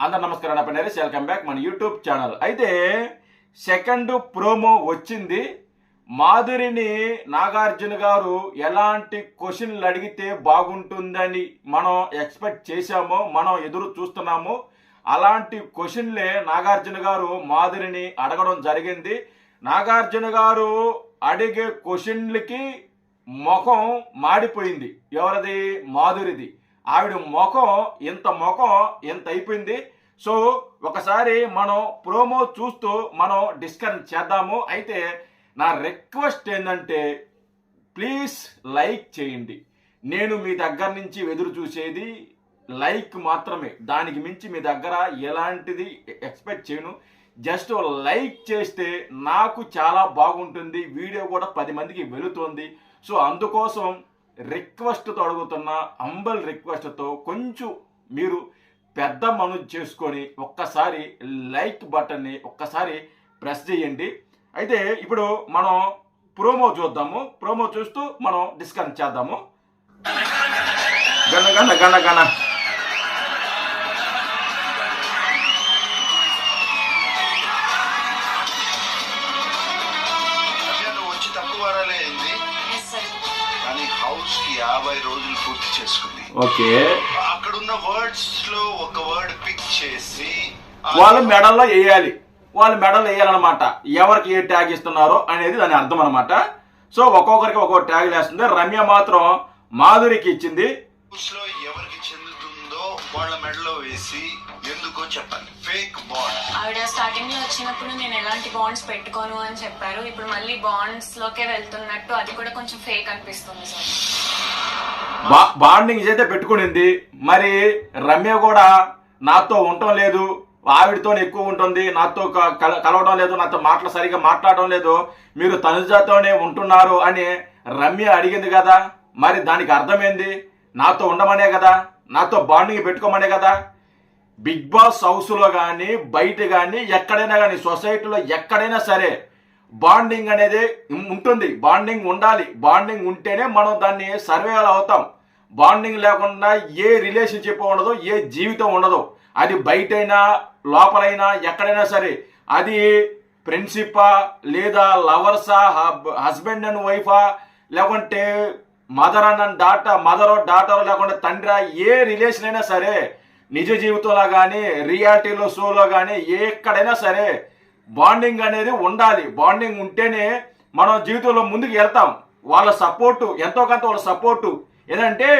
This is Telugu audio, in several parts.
అందరు నమస్కారం నా పేరు వెల్కమ్ బ్యాక్ మన యూట్యూబ్ ఛానల్ అయితే సెకండ్ ప్రోమో వచ్చింది. మాధురిని నాగార్జున గారు ఎలాంటి క్వశ్చన్లు అడిగితే బాగుంటుందని మనం ఎక్స్పెక్ట్ చేశామో మనం ఎదురు చూస్తున్నాము అలాంటి క్వశ్చన్లే నాగార్జున గారు మాధురిని అడగడం జరిగింది. నాగార్జున గారు అడిగే క్వశ్చన్లకి ముఖం మాడిపోయింది. ఎవరిది? మాధురిది. ఆవిడ ముఖం ఇంత ముఖం ఇంత అయిపోయింది. సో ఒకసారి మనం ప్రోమో చూస్తూ మనం డిస్కస్ చేద్దాము. అయితే నా రిక్వెస్ట్ ఏంటంటే ప్లీజ్ లైక్ చేయండి. నేను మీ దగ్గర నుంచి ఎదురు చూసేది లైక్ మాత్రమే. దానికి మించి మీ దగ్గర ఎలాంటిది ఎక్స్పెక్ట్ చేయను. జస్ట్ లైక్ చేస్తే నాకు చాలా బాగుంటుంది. వీడియో కూడా పది మందికి వెళుతుంది. సో అందుకోసం రిక్వెస్ట్తో అడుగుతున్న అంబల్ రిక్వెస్ట్తో కొంచెం మీరు పెద్ద మనసు చేసుకొని ఒక్కసారి లైక్ బటన్ని ఒక్కసారి ప్రెస్ చేయండి. అయితే ఇప్పుడు మనం ప్రోమో చూద్దాము. ప్రోమో చూస్తూ మనం డిస్కస్ చేద్దాము. గణ గణ గణ గణ యాభై రోజులు పూర్తి చేసుకుంది. ఓకే. అక్కడున్న వర్డ్స్లో ఒక వర్డ్ పిక్ చేసి వాళ్ళ మెడల్లో వేయాలి. వాళ్ళ మెడల్లో వేయాలన్నమాట. ఎవరికి ఏ ట్యాగ్ ఇస్తున్నారో అనేది దాని అర్థం అనమాట సో ఒక్కొక్కరికి ఒక్కొక్క ట్యాగ్ వేస్తుంది రమ్య మాత్రం మాధురికి ఇచ్చింది. ఎవరికి వాళ్ళ మెడలో వేసి ఎందుకో చెప్పాలి. ఫేక్ బాండ్ ఆవిడ స్టార్టింగ్లో వచ్చినప్పుడు నేను ఎలాంటి బాండ్స్ పెట్టుకోను అని చెప్పారు. ఇప్పుడు మళ్ళీ బాండ్స్ లోకే వెళ్తున్నట్టు అది కూడా కొంచెం ఫేక్ అనిపిస్తుంది సార్. బా బాండింగ్ అయితే పెట్టుకునింది. మరి రమ్య కూడా నాతో ఉండటం లేదు. ఆవిడతో ఎక్కువ ఉంటుంది. నాతో క- కల- కలవడం లేదు. నాతో మాటలు సరిగా మాట్లాడడం లేదు. మీరు తనుజతోనే ఉంటున్నారు అని రమ్య అడిగింది కదా. మరి దానికి అర్థమైంది? నాతో ఉండమనే కదా. నాతో బాండింగ్ పెట్టుకోమనే కదా. బిగ్ బాస్ హౌస్లో కానీ బయట కానీ ఎక్కడైనా కానీ సొసైటీలో ఎక్కడైనా సరే బాండింగ్ అనేది ఉంటుంది. బాండింగ్ ఉండాలి. బాండింగ్ ఉంటేనే మనం దాన్ని సర్వేలు అవుతాం. బాండింగ్ లేకుండా ఏ రిలేషన్షిప్ ఉండదు ఏ జీవితం ఉండదు అది బయటైనా లోపలైనా ఎక్కడైనా సరే అది ఫ్రెండ్షిప్పా లేదా లవర్సా హస్బెండ్ అండ్ వైఫా లేకుంటే మదర్ అన్న డాటర్ మదర్ డాటర్ లేకుండా తండ్రి ఏ రిలేషన్ అయినా సరే నిజ జీవితంలో కానీ రియాలిటీలో షోలో కానీ ఎక్కడైనా సరే బాండింగ్ అనేది ఉండాలి. బాండింగ్ ఉంటేనే మనం జీవితంలో ముందుకు వెళ్తాం. వాళ్ళ సపోర్టు ఎంతో కొంత వాళ్ళ సపోర్టు. ఏంటంటే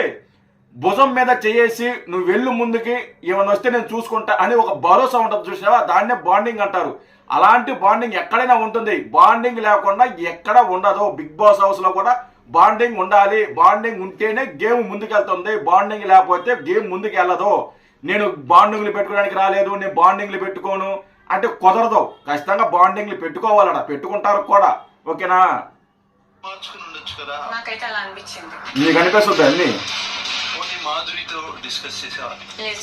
భుజం మీద చేసి నువ్వు వెళ్ళు ముందుకి ఏమైనా వస్తే నేను చూసుకుంటా అని ఒక భరోసా ఉంటుంది చూసావా దాన్నే బాండింగ్ అంటారు. అలాంటి బాండింగ్ ఎక్కడైనా ఉంటుంది. బాండింగ్ లేకుండా ఎక్కడ ఉండదు. బిగ్ బాస్ హౌస్లో కూడా బాండింగ్ ఉండాలి. బాండింగ్ ఉంటేనే గేమ్ ముందుకెళ్తుంది. బాండింగ్ లేకపోతే గేమ్ ముందుకు వెళ్ళదు నేను బాండింగ్లు పెట్టుకోవడానికి రాలేదు నేను బాండింగ్లు పెట్టుకోను అంటే కుదరదు. ఖచ్చితంగా బాండింగ్లు పెట్టుకోవాలట. పెట్టుకుంటారు కూడా. ఓకేనా? కదా. నీకు అనిపిస్తుంది అన్ని? డిస్కస్ చేసావా లేదు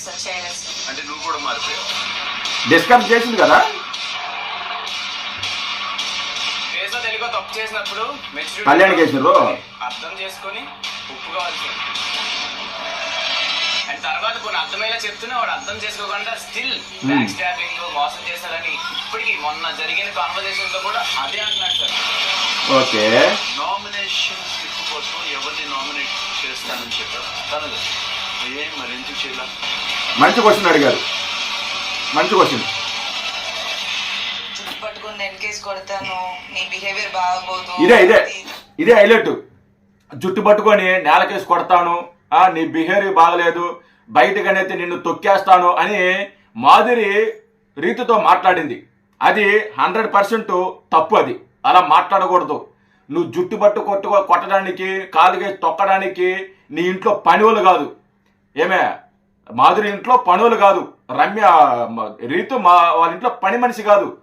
కళ్యాణ్ చేసిర్రు అర్థం చేసుకొని ఒప్పుకోవాల్సి అండ్ తర్వాత కొన్ని అర్థమయ్యేలా చెప్తున్నా వాడు అర్థం చేసుకోకుండా స్టిల్ బ్యాక్ స్టాబింగ్ మోసం చేశారని ఇప్పటికి మొన్న జరిగిన కాన్వర్జేషన్లో కూడా అదే అంటున్నాడు సార్. ఓకే. నామినేషన్ స్లిప్ కోసం ఎవరిని నామినేట్ చేస్తానని చెప్పారు? తనదు. ఏం మరి ఎందుకు చేయాల? మంచి క్వశ్చన్ అడిగారు. మంచి క్వశ్చన్ కొడతాను నీ బిహేవియర్ బాగోదు. ఇదే ఇదే ఇదే హైలైట్. జుట్టు పట్టుకొని నేలకేసి కొడతాను. ఆ నీ బిహేవియర్ బాగలేదు. బయటకనైతే నిన్ను తొక్కేస్తాను అని మాధురి రీతితో మాట్లాడింది. అది హండ్రెడ్ పర్సెంట్ తప్పు అది. అలా మాట్లాడకూడదు. నువ్వు జుట్టు పట్టు కొట్టు కొట్టడానికి కాలుకేసి తొక్కడానికి నీ ఇంట్లో పనివలు కాదు. ఏమే? మాధురి ఇంట్లో పనులు కాదు. రమ్య రీతు మా వాళ్ళ ఇంట్లో పని మనిషి కాదు.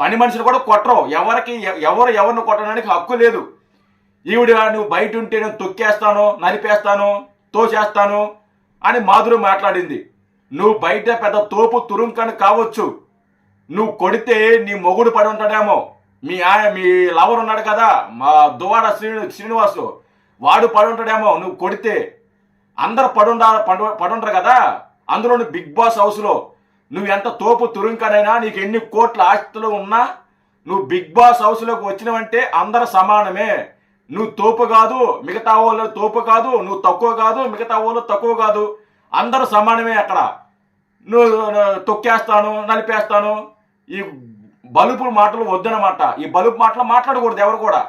పని మనుషులు కూడా కొట్టరు. ఎవరికి ఎవరు ఎవరిని కొట్టడానికి హక్కు లేదు. ఈవిడ నువ్వు బయట ఉంటే నేను తొక్కేస్తాను నలిపేస్తాను తోచేస్తాను అని మాధురి మాట్లాడింది. నువ్వు బయట పెద్ద తోపు తురుంకని కావచ్చు. నువ్వు కొడితే నీ మొగుడు పడి ఉంటాడేమో. మీ ఆయన మీ లవర్ ఉన్నాడు కదా మా దువాడ శ్రీను శ్రీనివాసు. వాడు పడి ఉంటాడేమో నువ్వు కొడితే. అందరు పడుండ పడు పడుంటారు కదా. అందులో బిగ్ బాస్ హౌస్లో నువ్వు ఎంత తోపు తురుంకనైనా నీకు ఎన్ని కోట్ల ఆస్తులు ఉన్నా నువ్వు బిగ్ బాస్ హౌస్లోకి వచ్చినవంటే అందరు సమానమే. నువ్వు తోపు కాదు మిగతా వాళ్ళు తోపు కాదు నువ్వు తక్కువ కాదు మిగతా వాళ్ళు తక్కువ కాదు. అందరూ సమానమే అక్కడ. నువ్వు తొక్కేస్తాను నలిపేస్తాను. ఈ బలుపు మాటలు వద్దనమాట ఈ బలుపు మాటలు మాట్లాడకూడదు ఎవరు కూడా.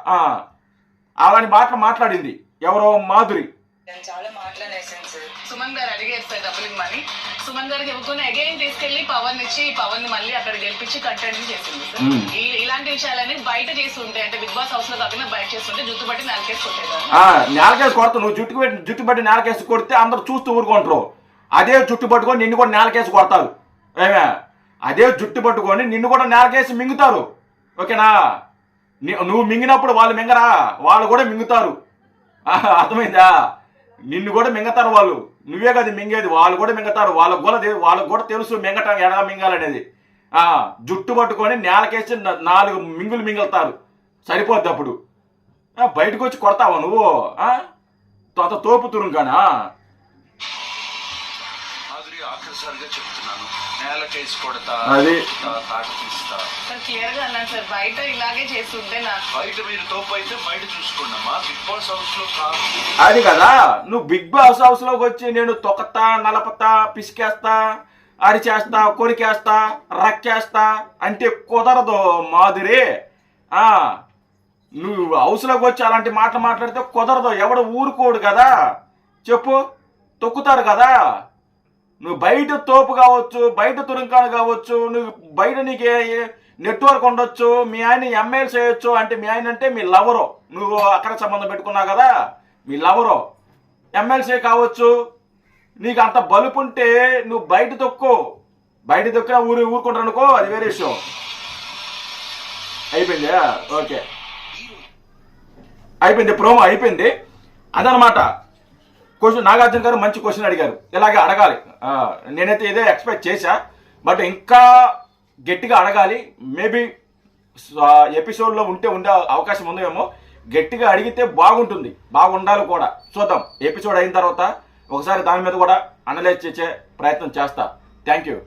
అలాంటి మాటలు మాట్లాడింది ఎవరో మాధురి. నేను చాలా మాట్లాడేసాను సార్ సుమన్ గారు అడిగేస్తారు సార్ డబ్బులు ఇవ్వమని సుమన్ గారికి ఇవ్వకుండా అగైన్ తీసుకెళ్ళి పవన్ ఇచ్చి పవన్ని మళ్ళీ అక్కడ గెలిపించి కంటెంట్ చేసింది సార్. ఈ- ఇలాంటి విషయాలన్నీ బయట చేస్తుంటే అంటే బిగ్ బాస్ హౌస్లో కాకుండా బయట చేస్తుంటే జుట్టు పట్టి కొట్టేదాన్ని ఆ, నేలకేసి కొడతావు. నువ్వు జుట్టు పెట్టి జుట్టు పట్టి నేలకేసి కొడితే అందరు చూస్తూ ఊరుకుంటారు. అదే జుట్టు పట్టుకొని నిన్ను కూడా నేలకేసి కొడతారు. ఏమే? అదే జుట్టు పట్టుకొని నిన్ను కూడా నేలకేసి మింగుతారు. ఓకేనా? ని- నువ్వు మింగినప్పుడు వాళ్ళు మింగరా? వాళ్ళు కూడా మింగుతారు. ఆ, అర్థమైందా? నిన్ను కూడా మింగతారు వాళ్ళు. నువ్వే కదా మింగేది. వాళ్ళు కూడా మింగతారు. వాళ్ళకు కూడా వాళ్ళకు కూడా తెలుసు మింగటం ఎలా మింగాలనేది. ఆ జుట్టు పట్టుకొని నేలకేసి నాలుగు మింగులు మింగలుతారు. సరిపోద్ది అప్పుడు. బయటకు వచ్చి కొడతావా నువ్వు? అంత తోపు చెప్తున్నాను. నేలకేసి కొడతా అది. కొడతా, తాట తీస్తా సార్ క్లియర్గా అన్నాను సార్ బయట ఇలాగే చేస్తుంటే నాకు బయట మీరు తోపు అయితే బయట బిగ్ బాస్ హౌస్లో కాదు. అది కదా నువ్వు బిగ్ బాస్ హౌస్లోకి వచ్చి నేను తొక్కతా నలపతా పిసికేస్తా అరిచేస్తా కొరికేస్తా రక్కేస్తా అంటే కుదరదు మాధురి ఆ నువ్వు హౌస్లోకి వచ్చి అలాంటి మాటలు మాట్లాడితే కుదరదు. ఎవడు ఊరుకోడు కదా. చెప్పు తొక్కుతారు కదా. నువ్వు బయట తోపు కావచ్చు బయట తురంకాలు కావచ్చు నువ్వు బయట నీకు నెట్వర్క్ ఉండొచ్చు మీ ఆయన ఎంఏలు చేయొచ్చు అంటే మీ ఆయన అంటే మీ లవరు. నువ్వు అక్కడ సంబంధం పెట్టుకున్నావు కదా మీ లవరు. ఎమ్మెల్సీ కావచ్చు నీకు అంత బలుపు ఉంటే నువ్వు బయట తొక్కు. బయట తొక్కినా ఊరు ఊరుకుంటారు అనుకో అది వేరే విషయం. అయిపోయిందా ఓకే. అయిపోయింది ప్రోమో అయిపోయింది. అదనమాట. క్వశ్చన్ నాగార్జున గారు మంచి క్వశ్చన్ అడిగారు. ఇలాగే అడగాలి. నేనైతే ఇదే ఎక్స్పెక్ట్ చేశా. బట్ ఇంకా గట్టిగా అడగాలి. మేబీ ఎపిసోడ్లో ఉంటే ఉండే అవకాశం ఉందేమో. గట్టిగా అడిగితే బాగుంటుంది. బాగుండాలి కూడా. చూద్దాం. ఎపిసోడ్ అయిన తర్వాత ఒకసారి దాని మీద కూడా అనలైజ్ చేసే ప్రయత్నం చేస్తా. Thank you